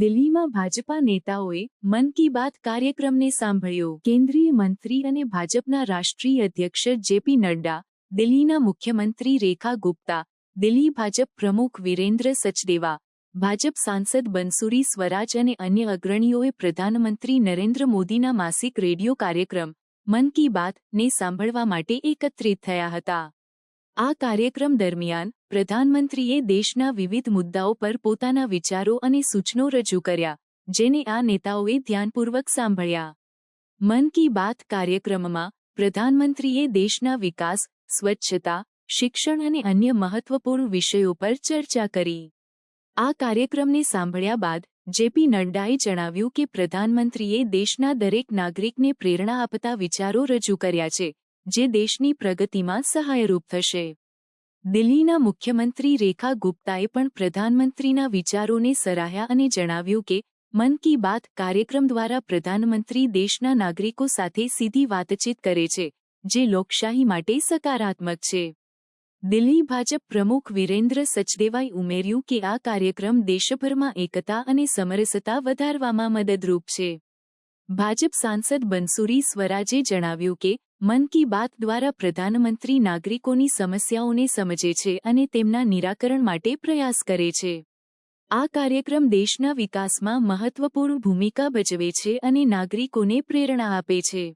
દિલ્હીમાં ભાજપા નેતાઓએ મન કી બાત કાર્યક્રમને સાંભળ્યો. કેન્દ્રીય મંત્રી અને ભાજપના રાષ્ટ્રીય અધ્યક્ષ જેપી નડ્ડા, દિલ્હીના મુખ્યમંત્રી રેખા ગુપ્તા, દિલ્હી ભાજપ પ્રમુખ વિરેન્દ્ર સચદેવા, ભાજપ સાંસદ બંસુરી સ્વરાજ અને અન્ય અગ્રણીઓએ પ્રધાનમંત્રી નરેન્દ્ર મોદીના માસિક રેડિયો કાર્યક્રમ મન કી બાત ને સાંભળવા માટે એકત્રિત થયા હતા. આ કાર્યક્રમ દરમિયાન પ્રધાનમંત્રીએ દેશના વિવિધ મુદ્દાઓ પર પોતાના વિચારો અને સૂચનો રજૂ કર્યા, જેને આ નેતાઓએ ધ્યાનપૂર્વક સાંભળ્યા. મન કી બાત કાર્યક્રમમાં પ્રધાનમંત્રીએ દેશના વિકાસ, સ્વચ્છતા, શિક્ષણ અને અન્ય મહત્વપૂર્ણ વિષયો પર ચર્ચા કરી. આ કાર્યક્રમને સાંભળ્યા બાદ જેપી નડ્ડાએ જણાવ્યું કે પ્રધાનમંત્રીએ દેશના દરેક નાગરિકને પ્રેરણા આપતા વિચારો રજૂ કર્યા છે જે દેશની પ્રગતિમાં સહાયરૂપ થશે. દિલ્હીના મુખ્યમંત્રી રેખા ગુપ્તાએ પણ પ્રધાનમંત્રીના વિચારોને સરાહ્યા અને જણાવ્યું કે, મન કી બાત કાર્યક્રમ દ્વારા પ્રધાનમંત્રી દેશના નાગરિકો સાથે સીધી વાતચીત કરે છે, જે લોકશાહી માટે સકારાત્મક છે. દિલ્હી ભાજપ પ્રમુખ વિરેન્દ્ર સચદેવાએ ઉમેર્યું કે આ કાર્યક્રમ દેશભરમાં એકતા અને સમરસતા વધારવામાં મદદરૂપ છે. ભાજપ સાંસદ બંસુરી સ્વરાજે જણાવ્યું કે, મન કી બાત દ્વારા પ્રધાનમંત્રી નાગરિકોની સમસ્યાઓને સમજે છે અને તેમના નિરાકરણ માટે પ્રયાસ કરે છે. આ કાર્યક્રમ દેશના વિકાસમાં મહત્વપૂર્ણ ભૂમિકા ભજવે છે અને નાગરિકોને પ્રેરણા આપે છે.